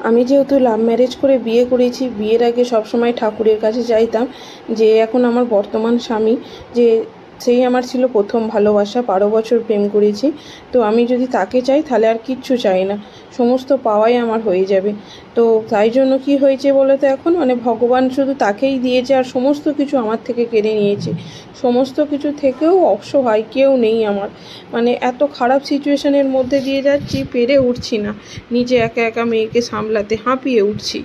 আমি যেহেতু love marriage করে বিয়ে করেছি, বিয়ের আগে সবসময় ঠাকুরের কাছে চাইতাম যে এখন আমার বর্তমান স্বামী যে সেই আমার ছিল প্রথম ভালোবাসা, বারো বছর প্রেম করেছি। তো আমি যদি তাকে চাই তাহলে আর কিচ্ছু চাই না। সমস্ত পাওয়াই আমার হয়ে যাবে। তো তাই জন্য কি হয়েছে বলো তো এখন? মানে ভগবান শুধু তাকেই দিয়েছে আর সমস্ত কিছু আমার থেকে কেড়ে নিয়েছে। সমস্ত কিছু থেকেও অসহায় কেউ নেই আমার। মানে এত খারাপ সিচুয়েশনের মধ্যে দিয়ে যাচ্ছি, পেরে উঠছি না। নিজে একা একা মেয়েকে সামলাতে হাঁপিয়ে উঠছি।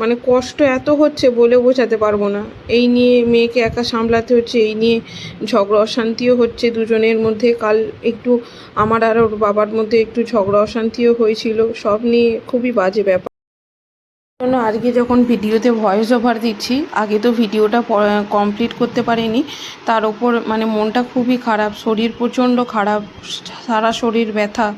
মানে কষ্ট এত হচ্ছে বলে বোঝাতে পারব না। এই নিয়ে মেয়েকে একা সামলাতে হচ্ছে, এই নিয়ে ঝগড়া অশান্তিও হচ্ছে দুজনের মধ্যে। কাল একটু আমার আর ওর বাবার মধ্যে একটু ঝগড়া অশান্তিও হয়েছিল, সব নিয়ে খুবই বাজে ব্যাপার। জন্য আজকে যখন ভিডিওতে ভয়েস ওভার দিচ্ছি, আগে তো ভিডিওটা কমপ্লিট করতে পারিনি। তার ওপর মানে মনটা খুবই খারাপ, শরীর প্রচণ্ড খারাপ, সারা শরীর ব্যথা।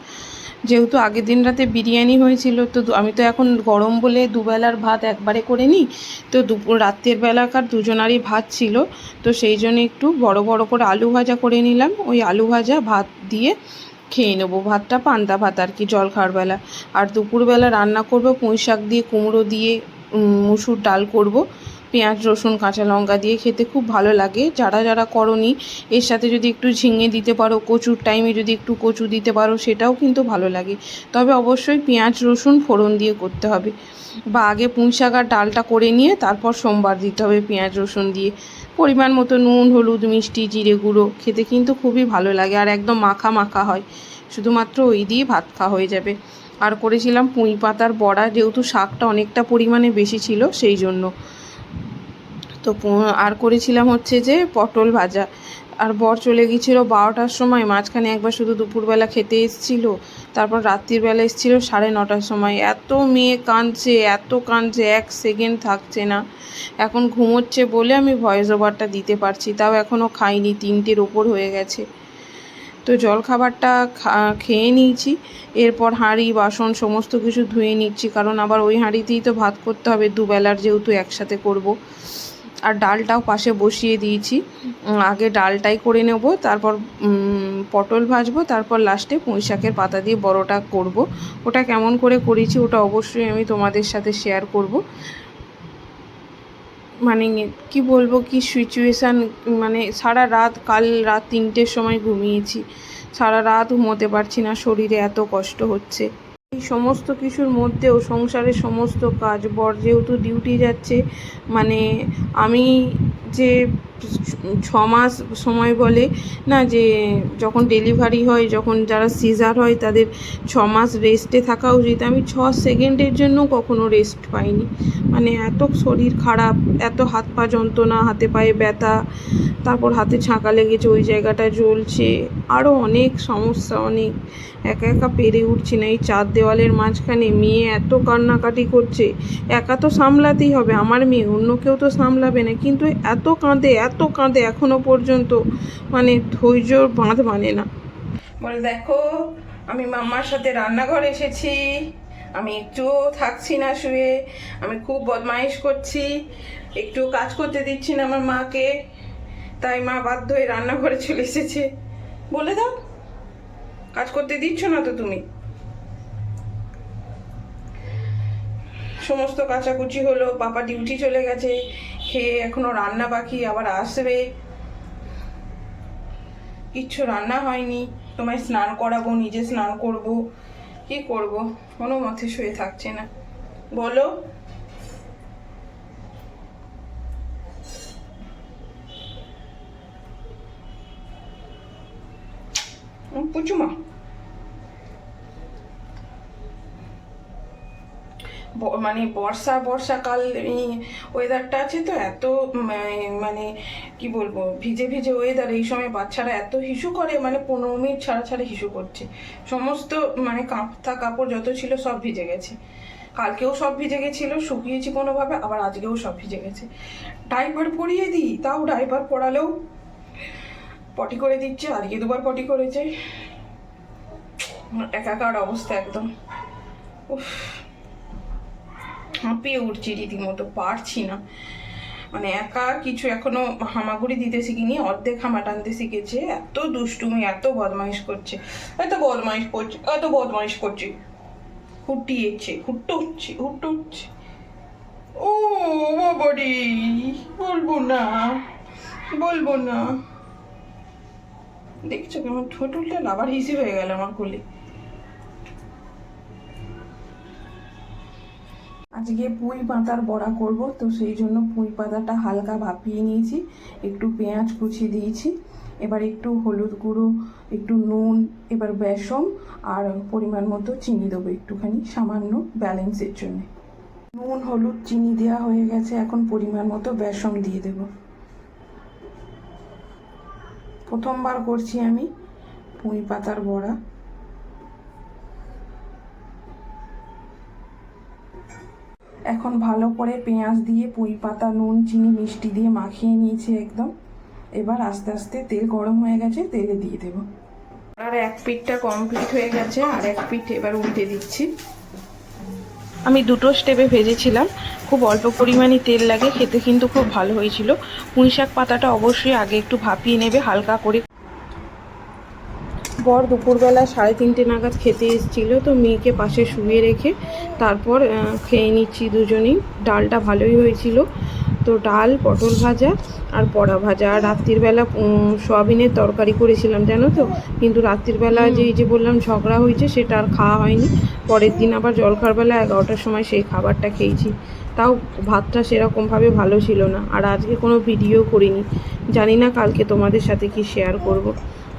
যেহেতু আগের দিন রাতে বিরিয়ানি হয়েছিল, তো আমি তো এখন গরম বলে দুবেলার ভাত একবারে করে নিই। তো দুপুর, রাত্রের বেলাকার দুজনারই ভাত ছিল। তো সেই জন্য একটু বড় বড় করে আলু ভাজা করে নিলাম। ওই আলু ভাজা ভাত দিয়ে খেয়ে নেব। ভাতটা পান্তা ভাত আর কি, জল খাওয়ার বেলা। আর দুপুরবেলা রান্না করব পুঁই শাক দিয়ে, কুমড়ো দিয়ে মুসুর ডাল করব। পেঁয়াজ, রসুন, কাঁচা লঙ্কা দিয়ে খেতে খুব ভালো লাগে। যারা যারা করনি, এর সাথে যদি একটু ঝিঙে দিতে পারো, কচুর টাইমে যদি একটু কচু দিতে পারো, সেটাও কিন্তু ভালো লাগে। তবে অবশ্যই পেঁয়াজ, রসুন ফোড়ন দিয়ে করতে হবে। বা আগে পুঁই শাক আর ডালটা করে নিয়ে তারপর সোমবার দিতে হবে পেঁয়াজ, রসুন দিয়ে। পরিমাণ মতো নুন, হলুদ, মিষ্টি, জিরে গুঁড়ো খেতে কিন্তু খুবই ভালো লাগে আর একদম মাখা মাখা হয়। শুধুমাত্র ওই দিয়ে ভাত খাওয়া হয়ে যাবে। আর করেছিলাম পুঁই পাতার বড়া, যেহেতু শাকটা অনেকটা পরিমাণে বেশি ছিল, সেই জন্য। তো আর করেছিলাম হচ্ছে যে পটল ভাজা। আর বর চলে গিয়েছিল বারোটার সময়, মাঝখানে একবার শুধু দুপুরবেলা খেতে এসেছিল, তারপর রাত্রির বেলা এসেছিল সাড়ে নটার সময়। এত মেয়ে কাঁদছে, এত কাঁদছে, এক সেকেন্ড থাকছে না। এখন ঘুমোচ্ছে বলে আমি ভয়েস ওভারটা দিতে পারছি, তাও এখনও খাইনি, তিনটের ওপর হয়ে গেছে। তো জলখাবারটা খেয়ে নিয়েছি, এরপর হাঁড়ি, বাসন সমস্ত কিছু ধুয়ে নিচ্ছি, কারণ আবার ওই হাঁড়িতেই তো ভাত করতে হবে, দুবেলার যেহেতু একসাথে করব। আর ডালটাও পাশে বসিয়ে দিয়েছি। আগে ডালটাই করে নেব, তারপর পটল ভাজবো, তারপর লাস্টে পুঁই শাকের পাতা দিয়ে বড়টা করব। ওটা কেমন করে করেছি ওটা অবশ্যই আমি তোমাদের সাথে শেয়ার করব। মানে কি বলব, কি সিচুয়েশান মানে সারা রাত, কাল রাত তিনটের সময় ঘুমিয়েছি। সারা রাত ঘুমোতে পারছি না, শরীরে এত কষ্ট হচ্ছে। এই সমস্ত কিছুর মধ্যেও সংসারের সমস্ত কাজ বর যেহেতু ডিউটি যাচ্ছে মানে আমি যে ছ মাস সময় বলে না যে যখন ডেলিভারি হয়, যখন যারা সিজার হয়, তাদের ছ মাস রেস্টে থাকা উচিত। আমি ছ সেকেন্ডের জন্য কখনো রেস্ট পাইনি। মানে এত শরীর খারাপ, এত হাত পা যন্ত্রণা, হাতে পায়ে ব্যথা, তারপর হাতে ছাঁকা লেগেছে, ওই জায়গাটা জ্বলছে। আরও অনেক সমস্যা, অনেক। একা একা পেরে উঠছি না। এই চার দেওয়ালের মাঝখানে মেয়ে এত কান্নাকাটি করছে। একা তো সামলাতেই হবে, আমার মেয়ে, অন্য কেউ তো সামলাবে না। কিন্তু এত কাঁদে এত কাঁদে এখনও পর্যন্ত। মানে ধৈর্য বাঁধ মানে না। বলে, দেখো, আমি মাম্মার সাথে রান্নাঘরে এসেছি। আমি একটুও থাকছি না শুয়ে। আমি খুব বদমাইশ করছি। একটু কাজ করতে দিচ্ছি না আমার মাকে। তাই মা বাধ্য হয়ে রান্নাঘরে চলে এসেছে। বলে দাও, কাজ করতে দিচ্ছ না তো তুমি? সমস্ত কাচাকুচি হলো, পাপা ডিউটি চলে গেছে। খেয়ে এখনও রান্না বাকি আবার আসবে। কিচ্ছু রান্না হয়নি। তোমায় স্নান করাবো, নিজে স্নান করব। কি করব? কোনো মতে শুয়ে থাকছে না। বলো। পুচুমা ব- মানে বর্ষা, বর্ষাকাল ওয়েদারটা আছে তো এত মানে কি বলব, ভিজে ভিজে ওয়েদার এই সময় বাচ্চারা এত হিসু করে মানে পনেরো মিনিট ছাড়া ছাড়া হিসু করছে। সমস্ত মানে কাঁথা কাপড় যত ছিল সব ভিজে গেছে। কালকেও সব ভিজে গেছিল, শুকিয়েছি কোনোভাবে, আবার আজকেও সব ভিজে গেছে। ডাইপার পরিয়ে দিই, তাও ডাইপার পরালেও পটি করে দিচ্ছে, আজকে দুবার পটি করেছে। একাকার অবস্থা একদম। উফ। হাঁপিয়ে উঠছি রীতিমতো, পারছি না। মানে একা কিছু এখনও হামাগুড়ি দিতে শিখিনি, অর্ধেক হামা টানতে শিখেছে। এত দুষ্টুমি, এত বদমাইশ করছে, এত বদমাইশ করছে, এত বদমাইশ করছে। উঠছে ফুটুচ্ছে উঠছে ও বাবারে, বলব না বলব না। দেখছ কেমন ঠোঁট উল্টে আবার হিসি হয়ে গেল আমার কোলে। আজকে পুঁই পাতার বড়া করব, তো সেই জন্য পুঁই পাতাটা হালকা ভাপিয়ে নিয়েছি, একটু পেঁয়াজ কুচি দিয়েছি, এবার একটু হলুদ গুঁড়ো, একটু নুন, এবার বেসম আর পরিমাণ মতো চিনি দেবো একটুখানি, সামান্য ব্যালেন্সের জন্য। নুন, হলুদ, চিনি দেওয়া হয়ে গেছে, এখন পরিমাণ মতো বেসম দিয়ে দেব। প্রথমবার করছি আমি পুঁই পাতার বড়া। এখন ভালো করে পেঁয়াজ দিয়ে, পুঁই পাতা, নুন, চিনি, মিষ্টি দিয়ে মাখিয়ে নিয়েছি একদম। এবার আস্তে আস্তে তেল গরম হয়ে গেছে, তেলে দিয়ে দেব। আর এক পিঠটা কমপ্লিট হয়ে গেছে, আর এক পিঠ এবার উল্টে দিচ্ছি। আমি দুটো স্টেপে ভেজেছিলাম। খুব অল্প পরিমাণে তেল লাগে, খেতে কিন্তু খুব ভালো হয়েছিল। পুঁই শাক পাতাটা অবশ্যই আগে একটু ভাপিয়ে নেবে, হালকা করে বর দুপুরবেলা সাড়ে তিনটে নাগাদ খেতে এসেছিল তো মেয়েকে পাশে শুয়ে রেখে তারপর খেয়ে নিচ্ছি দুজনেই। ডালটা ভালোই হয়েছিল। তো ডাল পটল ভাজা আর বড়া ভাজা। আর রাত্রিবেলা সোয়াবিনের তরকারি করেছিলাম জানো তো? কিন্তু রাত্রিবেলা যে এই যে বললাম ঝগড়া হয়েছে সেটা আর খাওয়া হয়নি। পরের দিন আবার জলখার বেলা এগারোটার সময় সেই খাবারটা খেয়েছি। তাও ভাতটা সেরকমভাবে ভালো ছিল না। আর আজকে কোনো ভিডিও করিনি। জানি না কালকে তোমাদের সাথে কি শেয়ার করব।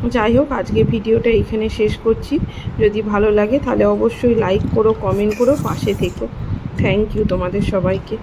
যাই হোক আজকে ভিডিওটা এখানে শেষ করছি। যদি ভালো লাগে তাহলে অবশ্যই লাইক করো কমেন্ট করো, পাশে থেকো। থ্যাংক ইউ তোমাদের সবাইকে।